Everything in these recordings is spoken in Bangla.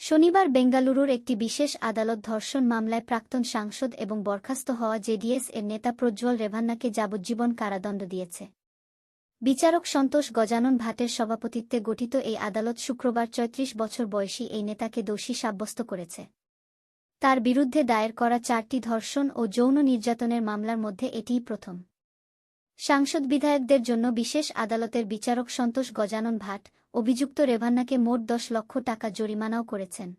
শনিবার বেঙ্গালুরুর একটি বিশেষ আদালত ধর্ষণ মামলায় প্রাক্তন সাংসদ এবং বরখাস্ত হওয়া জেডিএস এর নেতা প্রজ্জ্বল রেভান্নাকে যাবজ্জীবন কারাদণ্ড দিয়েছে। বিচারক সন্তোষ গজানন ভাটের সভাপতিত্বে গঠিত এই আদালত শুক্রবার চৈত্রিশ বছর বয়সী এই নেতাকে দোষী সাব্যস্ত করেছে। তার বিরুদ্ধে দায়ের করা চারটি ধর্ষণ ও যৌন নির্যাতনের মামলার মধ্যে এটিই প্রথম। সাংসদ বিধায়কদের জন্য বিশেষ আদালতের বিচারক সন্তোষ গজানন ভাট অভিযুক্ত রেভান্নাকে মোট দশ লক্ষ টাকা জরিমানাও করেছেন।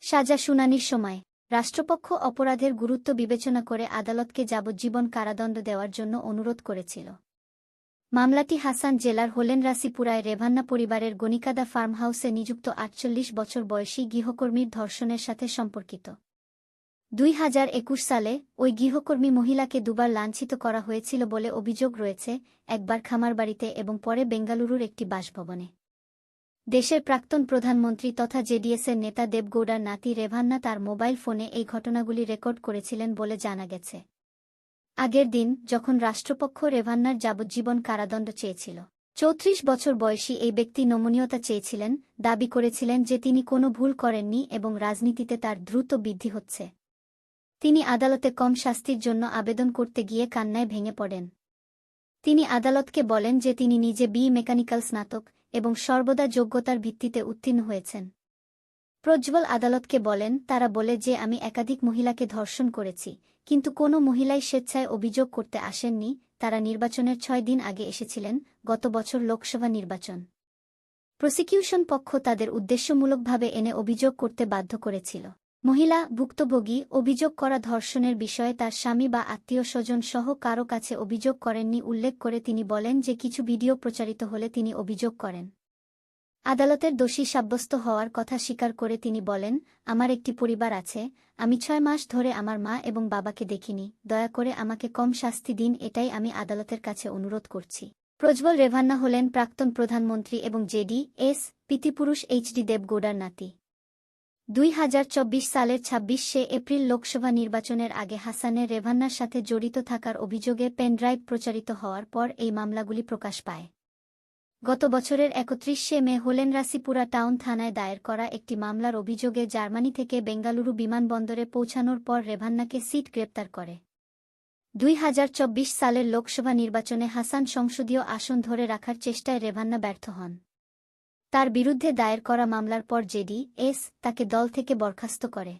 সাজা শুনানির সময় রাষ্ট্রপক্ষ অপরাধের গুরুত্ব বিবেচনা করে আদালতকে যাবজ্জীবন কারাদণ্ড দেওয়ার জন্য অনুরোধ করেছিল। মামলাটি হাসান জেলার হোলেন রাসিপুরায় রেভান্না পরিবারের গণিকাদা ফার্ম হাউসে নিযুক্ত আটচল্লিশ বছর বয়সী গৃহকর্মীর ধর্ষণের সাথে সম্পর্কিত। দুই হাজার একুশ সালে ওই গৃহকর্মী মহিলাকে দুবার লাঞ্ছিত করা হয়েছিল বলে অভিযোগ রয়েছে একবার খামারবাড়িতে এবং পরে বেঙ্গালুরুর একটি বাসভবনে। দেশের প্রাক্তন প্রধানমন্ত্রী তথা জেডিএসের নেতা দেবগৌড়ার নাতি রেভান্না তার মোবাইল ফোনে এই ঘটনাগুলি রেকর্ড করেছিলেন বলে জানা গেছে। আগের দিন যখন রাষ্ট্রপক্ষ রেভান্নার যাবজ্জীবন কারাদণ্ড চেয়েছিল, চৌত্রিশ বছর বয়সী এই ব্যক্তি নমনীয়তা চেয়েছিলেন, দাবি করেছিলেন যে তিনি কোনো ভুল করেননি এবং রাজনীতিতে তার দ্রুত বৃদ্ধি হচ্ছে। তিনি আদালতে কম শাস্তির জন্য আবেদন করতে গিয়ে কান্নায় ভেঙে পড়েন। তিনি আদালতকে বলেন যে তিনি নিজে বি মেকানিক্যাল স্নাতক এবং সর্বদা যোগ্যতার ভিত্তিতে উত্তীর্ণ হয়েছেন। প্রজ্জ্বল আদালতকে বলেন, তারা বলে যে আমি একাধিক মহিলাকে ধর্ষণ করেছি, কিন্তু কোনো মহিলাই স্বেচ্ছায় অভিযোগ করতে আসেননি, তারা নির্বাচনের ছয় দিন আগে এসেছিলেন, গত বছর লোকসভা নির্বাচন। প্রসিকিউশন পক্ষ তাদের উদ্দেশ্যমূলকভাবে এনে অভিযোগ করতে বাধ্য করেছিল। মহিলা ভুক্তভোগী অভিযোগ করা ধর্ষণের বিষয়ে তার স্বামী বা আত্মীয় স্বজন সহ কারও কাছে অভিযোগ করেননি উল্লেখ করে তিনি বলেন যে কিছু ভিডিও প্রচারিত হলে তিনি অভিযোগ করেন। আদালতের দোষী সাব্যস্ত হওয়ার কথা স্বীকার করে তিনি বলেন, আমার একটি পরিবার আছে, আমি ছয় মাস ধরে আমার মা এবং বাবাকে দেখিনি, দয়া করে আমাকে কম শাস্তি দিন, এটাই আমি আদালতের কাছে অনুরোধ করছি। প্রজ্বল রেভান্না হলেন প্রাক্তন প্রধানমন্ত্রী এবং জেডি এস, পিতিপুরুষ এইচডি দেবগৌড়ার নাতি। দুই হাজার চব্বিশ সালের ছাব্বিশে এপ্রিল লোকসভা নির্বাচনের আগে হাসানের রেভান্নার সাথে জড়িত থাকার অভিযোগে পেনড্রাইভ প্রচারিত হওয়ার পর এই মামলাগুলি প্রকাশ পায়। গত বছরের একত্রিশে মে হোলেনরাসিপুরা টাউন থানায় দায়ের করা একটি মামলার অভিযোগে জার্মানি থেকে বেঙ্গালুরু বিমানবন্দরে পৌঁছানোর পর রেভান্নাকে সিট গ্রেপ্তার করে। দুই হাজার চব্বিশ সালের লোকসভা নির্বাচনে হাসান সংসদীয় আসন ধরে রাখার চেষ্টায় রেভান্না ব্যর্থ হন। তার বিরুদ্ধে দায়ের করা মামলার পর জেডি এস তাকে দল থেকে বরখাস্ত করে।